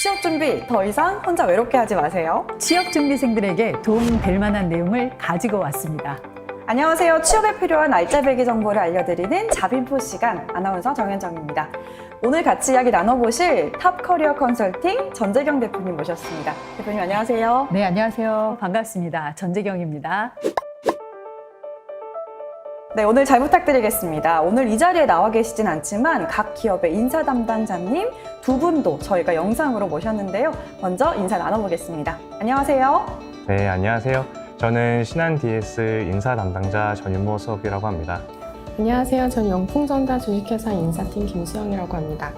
취업 준비 더 이상 혼자 외롭게 하지 마세요. 취업 준비생들에게 도움 될 만한 내용을 가지고 왔습니다. 안녕하세요. 취업에 필요한 알짜배기 정보를 알려드리는 자빈포 시간 아나운서 정현정입니다. 오늘 같이 이야기 나눠보실 탑 커리어 컨설팅 전재경 대표님 모셨습니다. 대표님 안녕하세요. 네, 안녕하세요. 반갑습니다. 전재경입니다. 네, 오늘 잘 부탁드리겠습니다. 오늘 이 자리에 나와 계시진 않지만 각 기업의 인사 담당자님 두 분도 저희가 영상으로 모셨는데요. 먼저 인사 나눠보겠습니다. 안녕하세요. 네, 안녕하세요. 저는 신한 DS 인사 담당자 전윤모 수업이라고 합니다. 안녕하세요. 전 영풍전자 주식회사 인사팀 김수영이라고 합니다.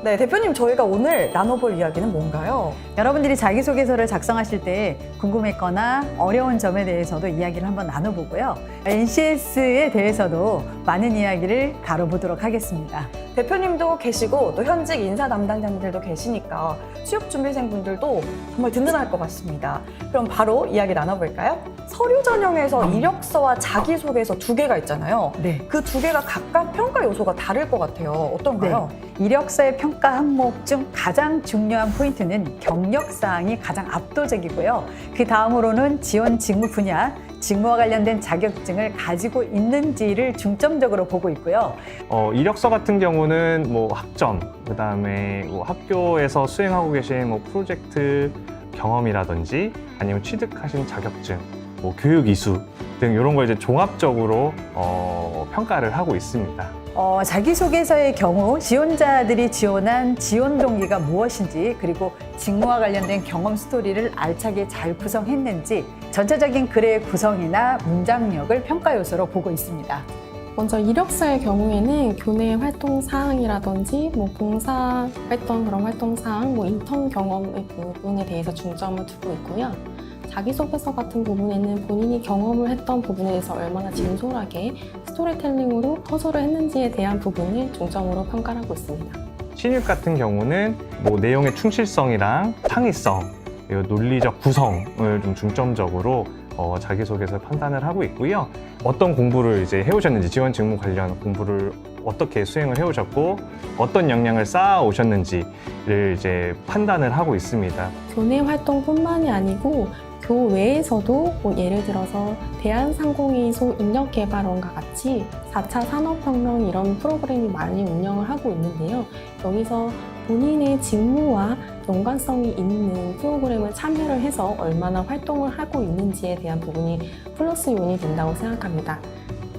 네, 대표님 저희가 오늘 나눠볼 이야기는 뭔가요? 여러분들이 자기소개서를 작성하실 때 궁금했거나 어려운 점에 대해서도 이야기를 한번 나눠보고요. NCS에 대해서도 많은 이야기를 다뤄보도록 하겠습니다. 대표님도 계시고 또 현직 인사 담당자님들도 계시니까 취업 준비생분들도 정말 든든할 것 같습니다. 그럼 바로 이야기 나눠볼까요? 서류 전형에서 이력서와 자기소개서 두 개가 있잖아요. 네. 그 두 개가 각각 평가 요소가 다를 것 같아요. 어떤가요? 이력서의 평가 항목 중 가장 중요한 포인트는 경력 사항이 가장 압도적이고요. 그 다음으로는 지원 직무 분야, 직무와 관련된 자격증을 가지고 있는지를 중점적으로 보고 있고요. 어, 이력서 같은 경우는 뭐 학점, 그 다음에 뭐 학교에서 수행하고 계신 뭐 프로젝트 경험이라든지 아니면 취득하신 자격증, 뭐 교육 이수 등 이런 걸 이제 종합적으로 어, 평가를 하고 있습니다. 어, 자기소개서의 경우 지원자들이 지원한 지원 동기가 무엇인지 그리고 직무와 관련된 경험 스토리를 알차게 잘 구성했는지 전체적인 글의 구성이나 문장력을 평가 요소로 보고 있습니다. 먼저 이력서의 경우에는 교내 활동 사항이라든지 뭐 봉사 했던 그런 활동 사항, 뭐 인턴 경험의 부분에 대해서 중점을 두고 있고요. 자기소개서 같은 부분에는 본인이 경험을 했던 부분에 대해서 얼마나 진솔하게 스토리텔링으로 허술을 했는지에 대한 부분을 중점으로 평가를 하고 있습니다. 신입 같은 경우는 뭐 내용의 충실성이랑 창의성, 그리고 논리적 구성을 좀 중점적으로 어, 자기소개서 판단을 하고 있고요. 어떤 공부를 이제 해오셨는지 지원 직무 관련 공부를 어떻게 수행을 해오셨고 어떤 역량을 쌓아 오셨는지를 이제 판단을 하고 있습니다. 교내 활동뿐만이 아니고 교외에서도 뭐 예를 들어서 대한상공회의소 인력개발원과 같이 4차 산업혁명 이런 프로그램이 많이 운영을 하고 있는데요. 여기서 본인의 직무와 연관성이 있는 프로그램을 참여를 해서 얼마나 활동을 하고 있는지에 대한 부분이 플러스 요인이 된다고 생각합니다.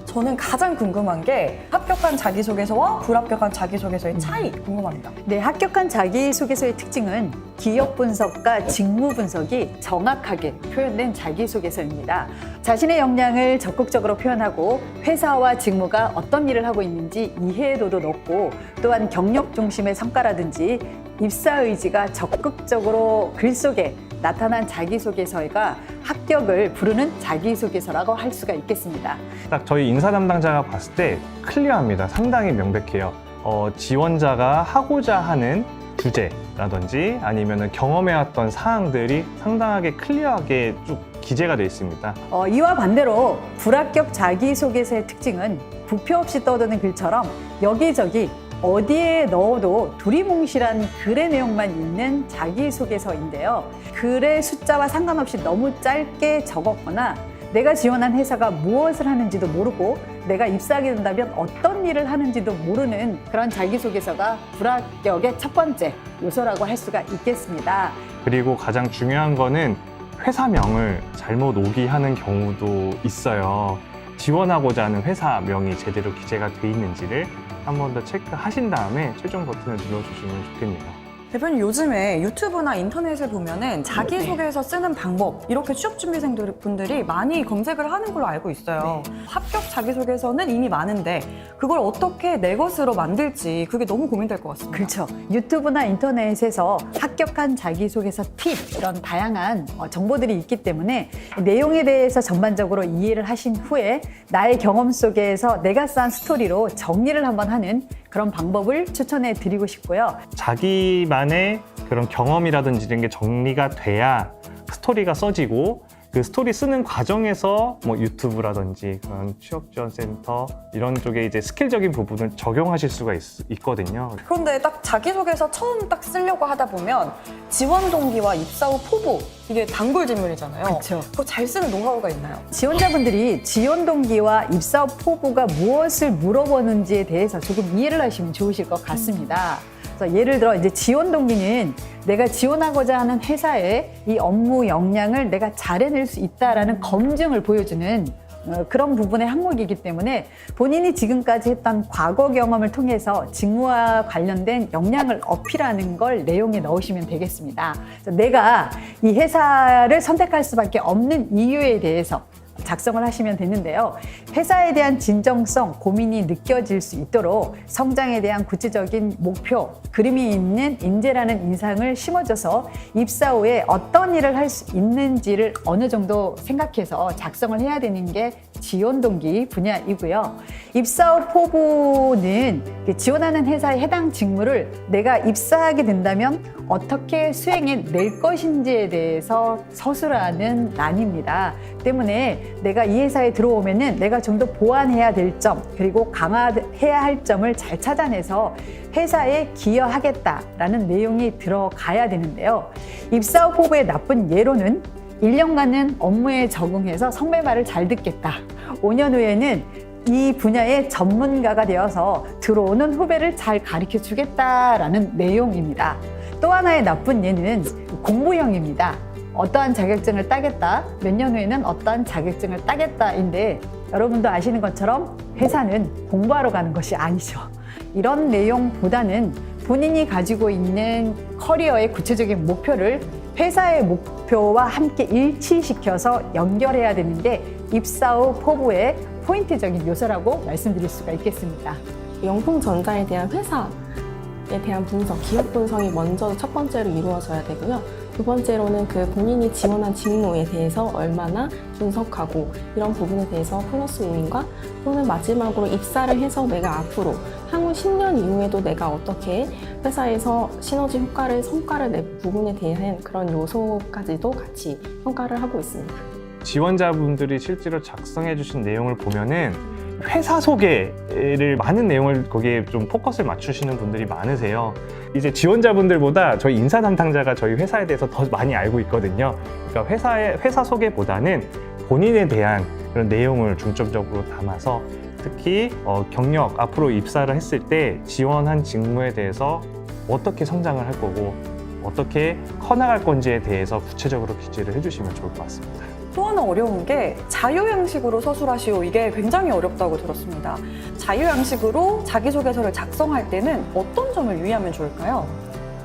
저는 가장 궁금한 게 합격한 자기소개서와 불합격한 자기소개서의 차이 궁금합니다. 네, 합격한 자기소개서의 특징은 기업 분석과 직무 분석이 정확하게 표현된 자기소개서입니다. 자신의 역량을 적극적으로 표현하고 회사와 직무가 어떤 일을 하고 있는지 이해도도 높고 또한 경력 중심의 성과라든지 입사 의지가 적극적으로 글 속에 나타난 자기소개서가 합격을 부르는 자기소개서라고 할 수가 있겠습니다. 딱 저희 인사 담당자가 봤을 때 클리어합니다. 상당히 명백해요. 어, 지원자가 하고자 하는 주제라든지 아니면 경험해왔던 사항들이 상당하게 클리어하게 쭉 기재가 되어 있습니다. 어, 이와 반대로 불합격 자기소개서의 특징은 부표 없이 떠드는 글처럼 여기저기 어디에 넣어도 두리뭉실한 글의 내용만 있는 자기소개서인데요. 글의 숫자와 상관없이 너무 짧게 적었거나 내가 지원한 회사가 무엇을 하는지도 모르고 내가 입사하게 된다면 어떤 일을 하는지도 모르는 그런 자기소개서가 불합격의 첫 번째 요소라고 할 수가 있겠습니다. 그리고 가장 중요한 거는 회사명을 잘못 오기하는 경우도 있어요. 지원하고자 하는 회사명이 제대로 기재가 돼 있는지를 한 번 더 체크하신 다음에 최종 버튼을 눌러주시면 좋겠네요. 대표님 요즘에 유튜브나 인터넷을 보면은 자기소개서 쓰는 방법 이렇게 취업 준비생들 분들이 많이 검색을 하는 걸로 알고 있어요. 합격 자기소개서는 이미 많은데 그걸 어떻게 내 것으로 만들지 그게 너무 고민될 것 같습니다. 그렇죠. 유튜브나 인터넷에서 합격한 자기소개서 팁 이런 다양한 어, 정보들이 있기 때문에 내용에 대해서 전반적으로 이해를 하신 후에 나의 경험 속에서 내가 쌓은 스토리로 정리를 한번 하는 그런 방법을 추천해 드리고 싶고요. 자기만의 그런 경험이라든지 이런 게 정리가 돼야 스토리가 써지고 그 스토리 쓰는 과정에서 뭐 유튜브라든지 그런 취업 지원 센터 이런 쪽에 이제 스킬적인 부분을 적용하실 수가 있, 거든요 그런데 딱 자기소개서 처음 딱 쓰려고 하다 보면 지원 동기와 입사 후 포부 이게 단골 질문이잖아요. 그렇죠. 그거 잘 쓰는 노하우가 있나요? 지원자분들이 지원 동기와 입사 포부가 무엇을 물어보는지에 대해서 조금 이해를 하시면 좋으실 것 같습니다. 그래서 예를 들어 이제 지원 동기는 내가 지원하고자 하는 회사에 이 업무 역량을 내가 잘 해낼 수 있다라는 검증을 보여주는 어, 그런 부분의 항목이기 때문에 본인이 지금까지 했던 과거 경험을 통해서 직무와 관련된 역량을 어필하는 걸 내용에 넣으시면 되겠습니다. 내가 이 회사를 선택할 수밖에 없는 이유에 대해서 작성을 하시면 되는데요. 회사에 대한 진정성, 고민이 느껴질 수 있도록 성장에 대한 구체적인 목표, 그림이 있는 인재라는 인상을 심어줘서 입사 후에 어떤 일을 할 수 있는지를 어느 정도 생각해서 작성을 해야 되는 게 지원 동기 분야이고요. 입사 후 포부는 그 지원하는 회사의 해당 직무를 내가 입사하게 된다면 어떻게 수행해 낼 것인지에 대해서 서술하는 난입니다. 때문에 내가 이 회사에 들어오면은 내가 좀 더 보완해야 될 점, 그리고 강화해야 할 점을 잘 찾아내서 회사에 기여하겠다라는 내용이 들어가야 되는데요. 입사 후 포부의 나쁜 예로는 1년간은 업무에 적응해서 선배 말을 잘 듣겠다. 5년 후에는 이 분야의 전문가가 되어서 들어오는 후배를 잘 가르쳐 주겠다라는 내용입니다. 또 하나의 나쁜 예는 공부형입니다. 어떠한 자격증을 따겠다, 몇 년 후에는 어떠한 자격증을 따겠다인데 여러분도 아시는 것처럼 회사는 공부하러 가는 것이 아니죠. 이런 내용보다는 본인이 가지고 있는 커리어의 구체적인 목표를 회사의 목표와 함께 일치시켜서 연결해야 되는 게 입사 후 포부의 포인트적인 요소라고 말씀드릴 수가 있겠습니다. 영풍전자에 대한 회사에 대한 분석, 기업 분석이 먼저 첫 번째로 이루어져야 되고요. 두 번째로는 그 본인이 지원한 직무에 대해서 얼마나 분석하고 이런 부분에 대해서 플러스 요인과 또는 마지막으로 입사를 해서 내가 앞으로 향후 10년 이후에도 내가 어떻게 회사에서 시너지 효과를 성과를 낼 부분에 대한 그런 요소까지도 같이 평가를 하고 있습니다. 지원자분들이 실제로 작성해 주신 내용을 보면은 회사 소개를 많은 내용을 거기에 좀 포커스를 맞추시는 분들이 많으세요. 이제 지원자분들보다 저희 인사 담당자가 저희 회사에 대해서 더 많이 알고 있거든요. 그러니까 회사의 회사 소개보다는 본인에 대한 그런 내용을 중점적으로 담아서 특히 어, 경력 앞으로 입사를 했을 때 지원한 직무에 대해서 어떻게 성장을 할 거고 어떻게 커나갈 건지에 대해서 구체적으로 기재를 해주시면 좋을 것 같습니다. 또 하나 어려운 게 자유양식으로 서술하시오. 이게 굉장히 어렵다고 들었습니다. 자유양식으로 자기소개서를 작성할 때는 어떤 점을 유의하면 좋을까요?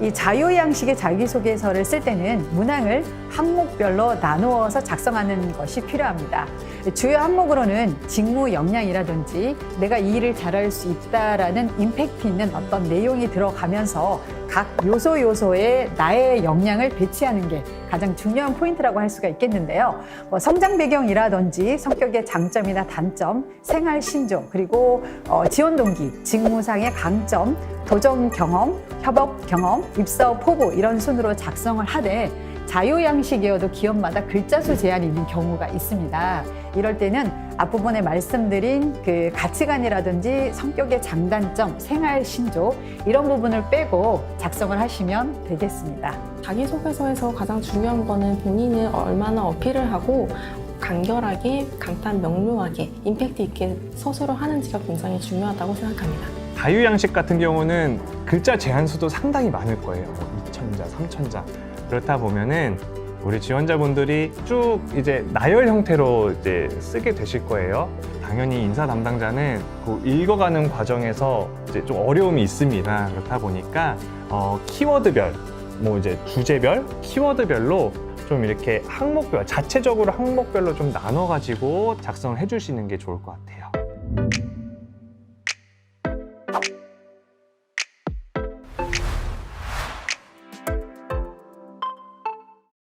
이 자유양식의 자기소개서를 쓸 때는 문항을 항목별로 나누어서 작성하는 것이 필요합니다. 주요 항목으로는 직무 역량이라든지 내가 이 일을 잘할 수 있다라는 임팩트 있는 어떤 내용이 들어가면서 각 요소 요소에 나의 역량을 배치하는 게 가장 중요한 포인트라고 할 수가 있겠는데요. 뭐 성장 배경이라든지 성격의 장점이나 단점, 생활 신조, 그리고 어, 지원 동기, 직무상의 강점, 도전 경험, 협업 경험, 입사 후 포부 이런 순으로 작성을 하되 자유양식이어도 기업마다 글자 수 제한이 있는 경우가 있습니다. 이럴 때는 앞부분에 말씀드린 그 가치관이라든지 성격의 장단점, 생활 신조 이런 부분을 빼고 작성을 하시면 되겠습니다. 자기소개서에서 가장 중요한 거는 본인을 얼마나 어필을 하고 간결하게, 간단 명료하게, 임팩트 있게 서술을 하는지가 굉장히 중요하다고 생각합니다. 자유양식 같은 경우는 글자 제한 수도 상당히 많을 거예요. 뭐 2천자, 3천자. 그렇다 보면은 우리 지원자분들이 쭉 이제 나열 형태로 이제 쓰게 되실 거예요. 당연히 인사 담당자는 그 읽어가는 과정에서 이제 좀 어려움이 있습니다. 그렇다 보니까 어, 키워드별, 뭐 이제 주제별, 키워드별로 좀 이렇게 항목별, 자체적으로 항목별로 좀 나눠가지고 작성을 해주시는 게 좋을 것 같아요.